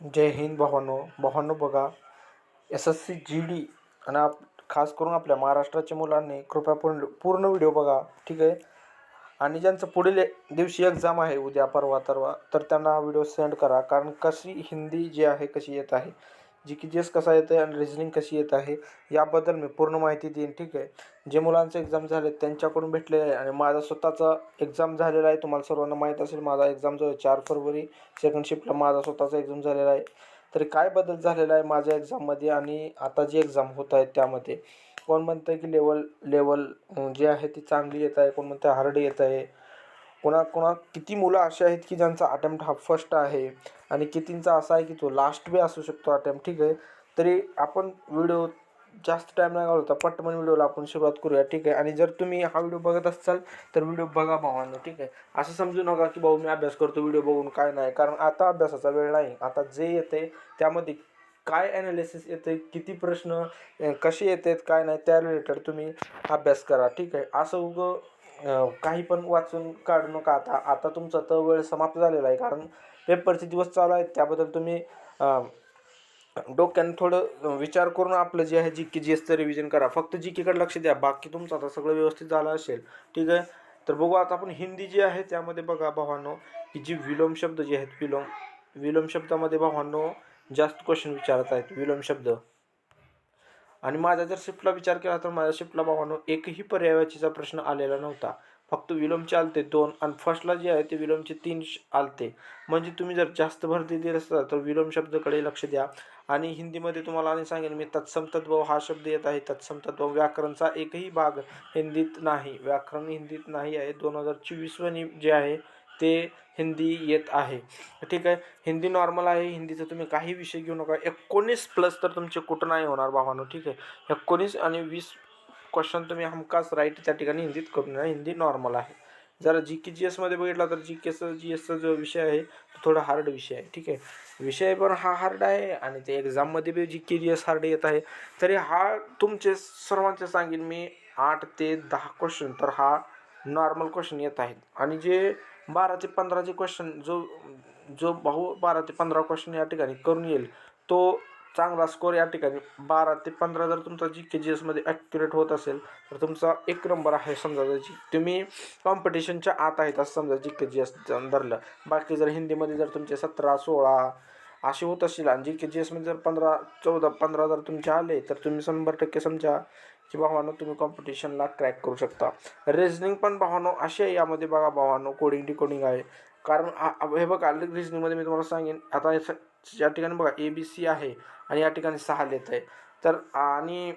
जय हिंद भावांनो भावांनो बघा S S C G D आणि आप खास करून आपल्या महाराष्ट्राच्या मुलांनी कृपया पूर्ण पूर्ण व्हिडिओ बघा ठीक आहे? आणि ज्यांचं पुढील दिवशी एक्झाम आहे उद्या परवा तरवा तर त्यांना व्हिडिओ सेंड करा कारण कशी हिंदी जी आहे कशी येत आहे जी की जी एस कसा येतं आहे आणि रिझनिंग कशी येत आहे याबद्दल मी पूर्ण माहिती देईन ठीक आहे? जे मुलांचं एक्झाम झाले त्यांच्याकडून भेटलेलं आहे आणि माझा स्वतःचा एक्झाम झालेला आहे. तुम्हाला सर्वांना माहीत असेल माझा एक्झाम जो आहे चार फरवरी सेकंड शिफ्टला माझा स्वतःचा एक्झाम झालेला आहे. तरी काय बदल झालेला आहे माझ्या एक्झाममध्ये आणि आता जी एक्झाम होत आहे त्यामध्ये? कोण म्हणतं आहे की लेवल लेवल जी आहे ती चांगली येत आहे कोण म्हणतं हार्ड येत आहे? कोणा कोणा किती मुलं असे आहेत की ज्यांचा अटेम्प्ट हा फर्स्ट आहे? आणि कितींचा असा आहे की तो लास्ट बी असू शकतो अटेम्प्ट ठीक आहे? तरी आपण व्हिडिओ जास्त टाईम नाही घालवता पटकन व्हिडिओला आपण सुरुवात करूया ठीक आहे? आणि जर तुम्ही हा व्हिडिओ बघत असाल तर व्हिडिओ बघा भावांनो ठीक आहे? असं समजू नका की भाऊ मी अभ्यास करतो व्हिडिओ बघून काय नाही. कारण आता अभ्यासाचा वेळ नाही. आता जे येते त्यामध्ये काय ॲनालिसिस येते किती प्रश्न कसे येतात काय नाही त्या रिलेटेड तुम्ही अभ्यास करा ठीक आहे? असं उगं काही पण वाचून काढू नका. आता आता तुमचा तर वेळ समाप्त झालेला आहे. कारण पेपरचे दिवस चालू आहेत. त्याबद्दल तुम्ही डोक्यानं थोडं विचार करून आपलं जे आहे जी के जी एसचं रिव्हिजन करा. फक्त जी केकडे लक्ष द्या. बाकी तुमचं आता सगळं व्यवस्थित झालं असेल ठीक आहे? तर बघू आता आपण हिंदी जी आहे त्यामध्ये बघा भावांनो की जी विलोम शब्द जे आहेत विलोम विलोम शब्दामध्ये भावांनो जास्त क्वेश्चन विचारत आहेत. विलोम शब्द. आणि माझा जर शिफ्टला विचार केला तर माझ्या शिफ्टला भावानो एकही पर्यायाचीचा प्रश्न आलेला नव्हता. फक्त विलोमचे आलते दोन आणि फर्स्टला जे आहे ते विलोमचे तीन श- आलते. म्हणजे तुम्ही जर जास्त भरती दिली असता तर विलोम शब्दाकडे लक्ष द्या. आणि हिंदीमध्ये तुम्हाला आणि सांगेन मी तत्सम तद्भव हा शब्द येत आहे. तत्सम तद्भव व्याकरणचा एकही भाग हिंदीत नाही. व्याकरण हिंदीत नाही आहे. दोन हजार चोवीसवनी जे आहे ते हिंदी येत आहे. ठीक आहे? हिंदी नॉर्मल आहे. हिंदीचं तुम्ही काही विषय घेऊ नका. एकोणीस प्लस तर तुमचे कुठं नाही होणार भावानो. ठीक आहे? एकोणीस आणि वीस क्वेश्चन तुम्ही हमखास राईट त्या ठिकाणी हिंदीत करून घ्या. हिंदी नॉर्मल आहे. जरा जी के जी एसमध्ये बघितला तर जी केचा जी एसचा जो विषय आहे तो थोडा हार्ड विषय आहे. ठीक आहे? विषय पण हा हार्ड आहे आणि ते एक्झाममध्ये बी जी के जी एस हार्ड येत आहे. तरी हा तुमचे सर्वांचे सांगेन मी आठ ते दहा क्वेश्चन तर हा नॉर्मल क्वेश्चन येत आहेत. आणि जे बारा ते पंधराचे क्वेश्चन जो जो भाऊ बारा ते पंधरा क्वेश्चन या ठिकाणी करून येईल तो चांगला स्कोर या ठिकाणी बारा ते पंधरा जर तुमचा जी के जी एसमध्ये ॲक्युरेट होत असेल तर तुमचा एक नंबर आहे समजा जी तुम्ही कॉम्पिटिशनच्या आत आहेत असं समजा जी के जी एस धरलं बाकी जर हिंदीमध्ये जर तुमचे सतरा सोळा असे होत असतील आणि जी के जी एसमध्ये जर पंधरा चौदा पंधरा जर तुमचे आले तर तुम्ही शंभर टक्के समजा की भावानो तुम्ही कॉम्पिटिशनला क्रॅक करू शकता. रिझनिंग पण भावानो अशी आहे यामध्ये बघा भावानो कोडिंग डिकोडिंग आहे. कारण हे बघा रिझनिंगमध्ये मी तुम्हाला सांगेन आता स- या ठिकाणी बघा ए बी सी आहे आणि या ठिकाणी सहा येत आहे. तर आणि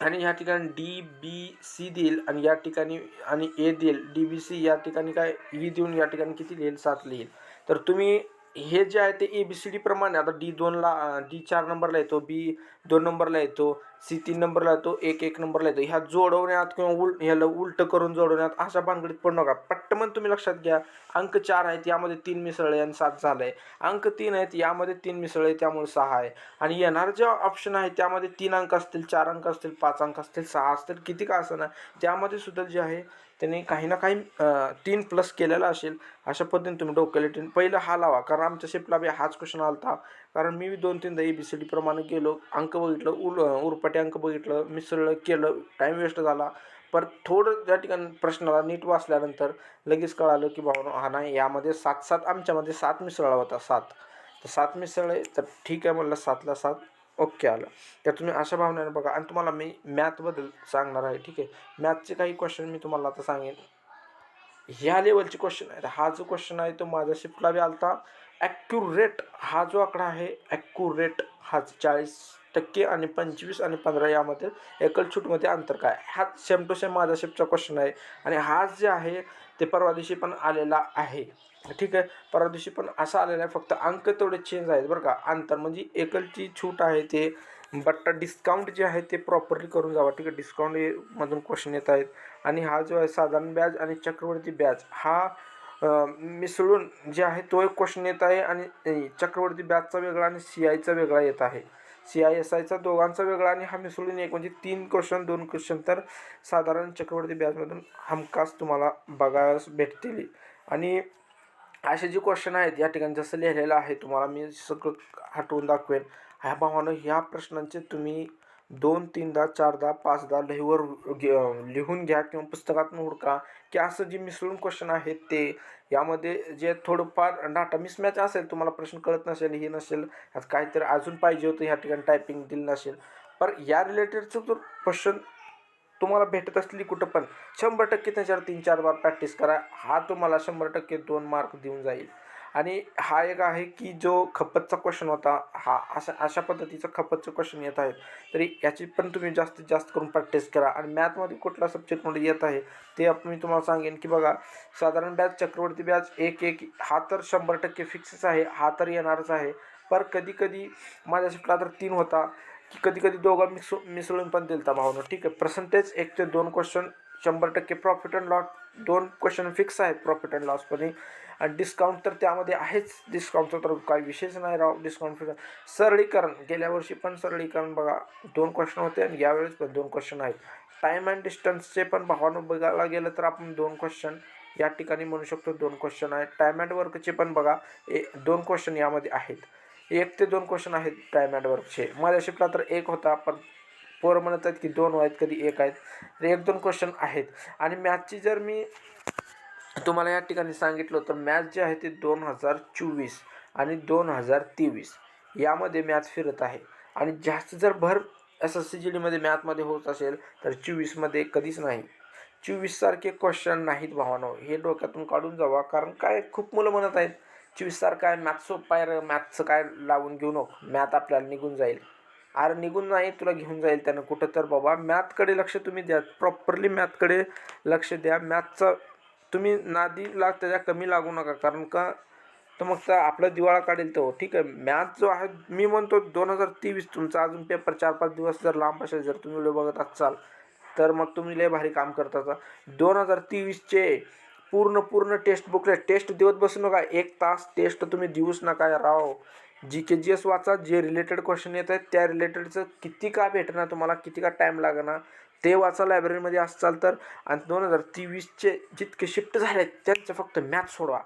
आणि या ठिकाणी डी बी सी देईल आणि या ठिकाणी आणि ए देईल. डी बी सी या ठिकाणी काय ई देऊन या ठिकाणी किती लिहिल सात लिहिल. तर तुम्ही हे जे आहे ते ए बी सी डी प्रमाणे. आता डी दोनला डी चार नंबरला येतो बी दोन नंबरला येतो सी तीन नंबरला येतो एक एक नंबरला येतो. ह्या जोडवण्यात किंवा उल ह्याला उलटं करून जोडवण्यात अशा भानगडीत पडू नका. पट्टमन तुम्ही लक्षात घ्या. अंक चार आहेत यामध्ये तीन मिसळले आणि सात झालं आहे अंक तीन आहेत यामध्ये तीन मिसळले त्यामुळे सहा आहे. आणि येणार जे ऑप्शन आहे त्यामध्ये तीन अंक असतील चार अंक असतील पाच अंक असतील सहा असतील किती का असं त्यामध्ये सुद्धा जे आहे त्यांनी काही ना काही तीन प्लस केलेला असेल अशा पद्धतीने तुम्ही डोक्याला टीन पहिलं हा लावा. कारण आमच्या शिफ्टला बी हाच क्वेश्चन आला होता कारण मी दोन तीनदा ए बी सी डी प्रमाणे गेलो अंक बघितलं उल उरपाटे अंक बघितलं मिसळलं केलं टाईम वेस्ट झाला. पर थोडं त्या ठिकाणी प्रश्नाला नीट वाचल्यानंतर लगेच कळालं की भाऊ हा नाही यामध्ये सात सात आमच्यामध्ये सात मिसळला होता सात. तर सात मिसळ आहे तर ठीक आहे म्हणलं सातला सात. ओके आलं. तर तुम्ही अशा भावनेने बघा. आणि तुम्हाला मी मॅथबद्दल सांगणार आहे ठीक आहे? मॅथचे काही क्वेश्चन मी तुम्हाला आता सांगेन. ह्या लेवलचे क्वेश्चन आहेत. हा जो क्वेश्चन आहे तो माझ्या शिफ्टला बी आलता. ॲक्युरेट हा जो आकडा आहे ॲक्युरेट हा चाळीस टक्के आणि पंचवीस आणि पंधरा यामध्ये एकल छूटमध्ये अंतर काय? हा सेम टू सेम माझ्या शिफ्टचा क्वेश्चन आहे. आणि हा जे आहे ते परवा दिवशी पण आलेला आहे. ठीक आहे? परवा दिवशी पण असा आलेला आहे. फक्त अंक तेवढे चेंज आहेत बरं का. अंतर म्हणजे एकलची छूट आहे ते बट डिस्काउंट जे आहे ते प्रॉपरली करून जावा. ठीक आहे? डिस्काउंटमधून क्वेश्चन येत आहेत. आणि हा जो आहे साधारण ब्याज आणि चक्रवर्ती ब्याज हा मिसळून जे आहे तो एक क्वेश्चन येत आहे आणि चक्रवर्ती ब्याजचा वेगळा आणि सी आयचा वेगळा येत आहे. सी आय एस आयचा दोघांचा वेगळा आणि हा मिसळून एक म्हणजे तीन क्वेश्चन दोन क्वेश्चन तर साधारण चक्रवर्ती ब्याजमधून हमखास तुम्हाला बघायला भेटतील. आणि असे जे क्वेश्चन आहेत या ठिकाणी जसं लिहिलेलं आहे तुम्हाला मी सगळं हटवून दाखवेन. ह्या भावानं ह्या प्रश्नांचे तुम्ही दोन तीनदा चारदा पाचदा लहीवर घे- लिहून घ्या किंवा पुस्तकातून हुडका की असं जे मिसळून क्वेश्चन आहेत ते यामध्ये जे थोडंफार डाटा मिसमॅच असेल तुम्हाला प्रश्न कळत नसेल हे नसेल आता काहीतरी अजून पाहिजे होतं ह्या ठिकाणी टायपिंग दिलं नसेल. पर या रिलेटेडचं जर क्वेश्चन तुम्हाला भेटत असली कुठं पण शंभर टक्के त्याच्यावर तीन चार बार प्रॅक्टिस करा. हा तुम्हाला शंभर टक्के दोन मार्क देऊन जाईल. आणि हा एक आहे की जो खपतचा क्वेश्चन होता हा अशा अशा पद्धतीचा खपतचं क्वेश्चन येत आहेत तरी याची पण तुम्ही जास्तीत जास्त करून प्रॅक्टिस करा. आणि मॅथमध्ये कुठला सब्जेक्टमध्ये येत आहे ते मी तुम्हाला सांगेन की बघा साधारण बॅच चक्रवर्ती बॅच एक एक हा तर शंभर टक्के फिक्सच आहे हा तर येणारच आहे. पर कधी कधी माझ्या शिफ्टला तर तीन होता की कधी कधी दोघं मिक्स मिसळून पण दिलता भावनं. ठीक आहे पर्सेंटेज एक ते दोन क्वेश्चन शंभर टक्के प्रॉफिट अँड लॉस दोन क्वेश्चन फिक्स आहेत प्रॉफिट अँड लॉसमध्ये डिस्काउंट तर त्यामध्ये आहेच. डिस्काउंटचा तर काही विशेष नाही राव. डिस्काउंट फिर सरळीकरण. गेल्या वर्षी पण सरळीकरण बघा. दोन क्वेश्चन होते आणि यावेळेस पण दोन क्वेश्चन आहेत. टाईम अँड डिस्टन्सचे पण भावानं बघायला गेलं तर आपण दोन क्वेश्चन या ठिकाणी म्हणू शकतो दोन क्वेश्चन आहेत. टाईम अँड वर्कचे पण बघा. ए दोन क्वेश्चन यामध्ये आहेत. एक ते दोन क्वेश्चन आहेत टाईम अँड वर्कचे माझ्या शिफ्टला तर एक होता पण पोरं म्हणत आहेत की दोन आहेत कधी एक आहेत. तर एक दोन क्वेश्चन आहेत. आणि मॅथची जर मी तुम्हाला या ठिकाणी सांगितलं तर मॅच जे आहे ते दोन हजार चोवीस आणि दोन हजार तेवीस. यामध्ये मॅच फिरत आहे. आणि जास्त जर भर एस एस सी जी डीमध्ये मॅथमध्ये होत असेल तर चोवीसमध्ये कधीच नाही. चोवीससारखे क्वेश्चन नाहीत भावानो हे डोक्यातून काढून जावा. कारण काय खूप मुलं म्हणत आहेत चोवीससारखं आहे मॅथ सोपं आहे मॅथचं काय लावून घेऊ नको. मॅथ आपल्याला निघून जाईल. अरे निघून नाही तुला घेऊन जाईल त्यानं कुठं तर बाबा. मॅथकडे लक्ष तुम्ही द्या. प्रॉपरली मॅथकडे लक्ष द्या. मॅथचं तुम्ही नादी लाग त्याच्या कमी लागू नका. कारण का तर मग तर आपला दिवाळा काढेल तो. ठीक आहे. मॅथ जो आहे मी म्हणतो दोन हजार तेवीस तुमचा अजून पेपर चार पाच दिवस जर लांब असेल जर तुम्ही व्हिडिओ बघत असाल तर मग तुम्ही लय भारी काम करता दोन हजार तेवीसचे पूर्ण पूर्ण टेस्ट बुकले टेस्ट देत बसू नका. एक तास टेस्ट तुम्ही देऊच नका राव. जी के जी एस वाचा जे रिलेटेड क्वेश्चन येत आहेत त्या रिलेटेडचं किती का भेटणार तुम्हाला किती का टाईम लागणार ते वाचा लायब्ररीमध्ये असाल तर. आणि दोन हजार तेवीसचे जितके शिफ्ट झाले आहेत त्यांचं फक्त मॅथ सोडवा.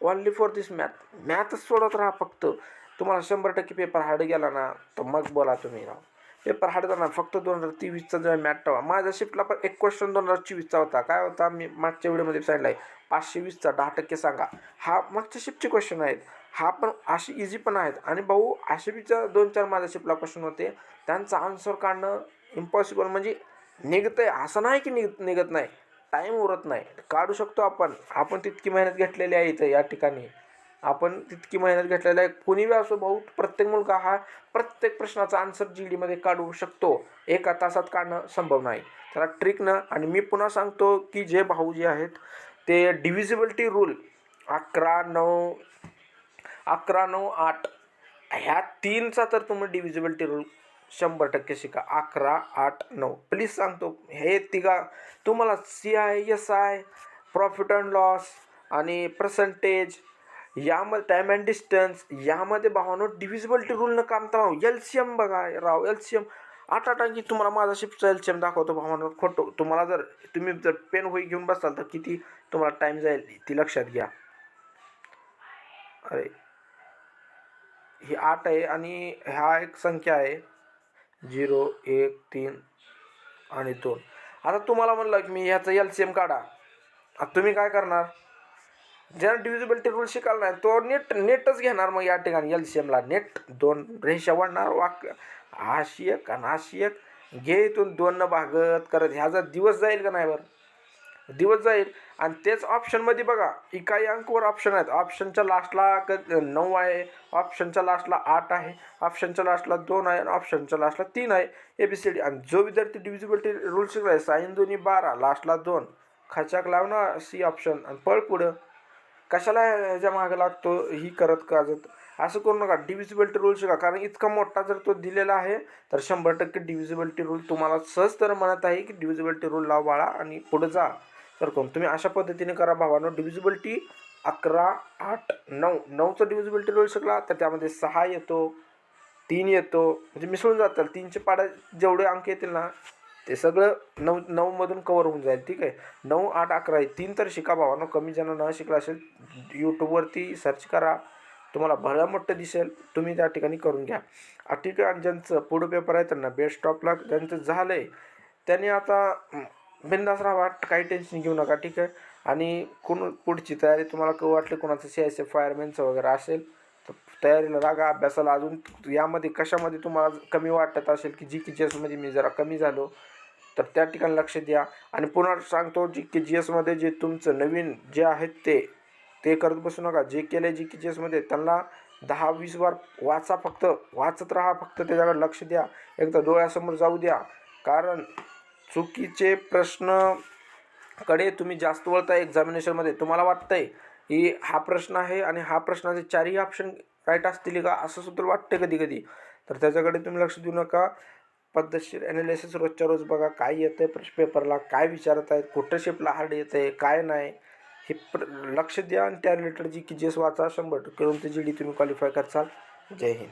ओनली फॉर दिस मॅथ मॅथच सोडवत राहा फक्त. तुम्हाला शंभर टक्के पेपर हार्ड गेला ना तर मग बोला तुम्ही राव. पेपर हार्ड जाणार फक्त दोन हजार तेवीसचा जो मॅथ ठेवा. माझ्या शिफ्टला पण एक क्वेश्चन दोन हजार चोवीसचा होता. काय होता? मी मागच्या व्हिडिओमध्ये सांगितलं आहे पाचशे वीसचा दहा टक्के सांगा. हा मागच्या शिफ्टचे क्वेश्चन आहेत. हा पण अशी इझी पण आहेत. आणि भाऊ असे बीचा दोन चार माझ्या शिफ्टला क्वेश्चन होते. त्यांचा आन्सर काढणं इम्पॉसिबल म्हणजे निघतं आहे असं नाही की निघ निघत नाही. टाईम उरत नाही. काढू शकतो आपण. आपण तितकी मेहनत घेतलेली आहे इथं या ठिकाणी. आपण तितकी मेहनत घेतलेली आहे. कुणी बी असो भाऊ प्रत्येक मुलगा हा प्रत्येक प्रश्नाचा आन्सर जी डीमध्ये काढू शकतो. एका तासात काढणं संभव नाही. त्याला ट्रिकनं आणि मी पुन्हा सांगतो की जे भाऊ जे आहेत ते डिव्हिजिबिलिटी रूल अकरा नऊ अकरा नऊ आठ ह्या तीनचा तर तुम्ही डिव्हिजिबिलिटी रूल शंभर टक्के शिका. अकरा आठ नऊ. प्लीज सांगतो हे तिघा तुम्हाला C I S I profit and loss आणि पर्सेंटेज यामध्ये टाईम अँड डिस्टन्स यामध्ये भावानो डिव्हिजिबिलिटी रूलनं काम तर एल सी एम बघा राव एल सी एम आठ आठ अंकी तुम्हाला माझा शिफ्टचं एल सी एम दाखवतो भावानो. खोटो तुम्हाला जर तुम्ही जर पेन होई घेऊन बसाल तर किती तुम्हाला टाईम जाईल ती लक्षात घ्या. अरे ही आठ आहे आणि ह्या एक संख्या आहे. झिरो एक तीन आणि दोन. आता तुम्हाला म्हणलं की मी ह्याचं एल सी एम काढा. आता तुम्ही काय करणार? ज्यानं डिव्हिजिबिलिटी रूल शिकायला नाही तो नेट नेटच घेणार मग या ठिकाणी एल सी एमला नेट दोन रेषा वाढणार वाक्य हाशी एक आणि हाशी एक घे इथून दोन न भागत करत. ह्याचा दिवस जाईल का नाही बरं? दिवस जाईल. आणि तेच ऑप्शनमध्ये बघा इकाई अंकवर ऑप्शन आहेत. ऑप्शनच्या लास्टला क नऊ आहे. ऑप्शनच्या लास्टला आठ आहे. ऑप्शनच्या लास्टला दोन आहे. आणि ऑप्शनच्या लास्टला तीन आहे. ए बी सी डी आणि जो विद्यार्थी डिव्हिजिबिलिटी रूल शिकला आहे साईन दोन्ही बारा लास्टला दोन. खचाक लावणं सी ऑप्शन आणि पळ पुढं. कशाला ह्याच्या मागे लागतो? ही करत काजत. असं करू नका. डिव्हिजिबिलिटी रूल शिका. कारण इतका मोठा जर तो दिलेला आहे तर शंभर टक्के डिव्हिजिबिलिटी रूल तुम्हाला सहज तर म्हणत आहे की डिव्हिजिबिलिटी रूल लाव बाळा आणि पुढं जा. तर कोण? तुम्ही अशा पद्धतीने करा भावानो. डिव्हिजिबिलिटी अकरा आठ नऊ. नऊचं डिव्हिजिबिलिटी रोल शकला तर त्यामध्ये सहा येतो तीन येतो. म्हणजे मिसळून जातात. तीनचे पाड्या जेवढे अंक येतील ना ते सगळं नऊ नऊमधून कवर होऊन जाईल. ठीक आहे? नऊ आठ अकरा आहे तीन तर शिका भावानं. कमी जण न शिकला असेल यूट्यूबवरती सर्च करा. तुम्हाला भलं मोठं दिसेल. तुम्ही त्या ठिकाणी करून घ्या. आ, ठीक आहे आणि ज्यांचं पुढं पेपर आहे त्यांना बेस्ट ऑफला ज्यांचं झालं आहे त्यांनी आता बिंदास राहा काही टेन्शन घेऊ नका ठीक आहे? आणि कोण पुढची तयारी तुम्हाला क वाटली कोणाचं सी एस एफ फायरमॅनचं वगैरे असेल तर तयारीला रागा अभ्यासाला अजून यामध्ये कशामध्ये तुम्हाला कमी वाटत असेल की जी के जी एसमध्ये मी जरा कमी झालो तर त्या ठिकाणी लक्ष द्या. आणि पुन्हा सांगतो जी के जी एसमध्ये जे तुमचं नवीन जे आहेत ते ते करत बसू नका. जे केलं जी के जी एसमध्ये त्यांना दहा वीस बार वाचा फक्त वाचत राहा फक्त त्याच्याकडे लक्ष द्या. एकदा डोळ्यासमोर जाऊ द्या. कारण चुकीचे प्रश्नकडे तुम्ही जास्त वळता एक्झामिनेशनमध्ये तुम्हाला वाटतं आहे की हा प्रश्न आहे आणि हा प्रश्नाचे चारही ऑप्शन राईट असतील का? असं सुद्धा वाटतं कधी कधी तर त्याच्याकडे तुम्ही लक्ष देऊ नका. पद्धतशीर ॲनालिसिस रोजच्या रोज बघा. काय येतं आहे प्रश्न पेपरला काय विचारत आहेत कुठं शेपला हार्ड येतं आहे काय नाही? हे प्र लक्ष द्या आणि त्या रिलेटेड जी की जेस वाचा शंभर टक्के तुमची जी डी तुम्ही क्वालिफाय करचाल जय हिंद.